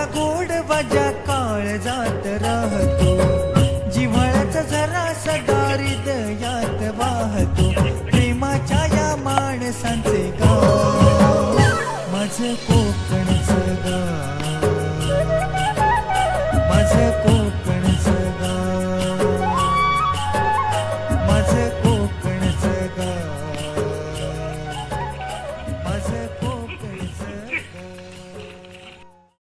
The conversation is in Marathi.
त्याचा गोड बजा काळ जात राहतो. जिव्हाळ्याचा जरासा दारिद यात वाहतो. प्रेमाच्या या माणसांचे गाव. माझं कोकणचं गाव. माझं कोकण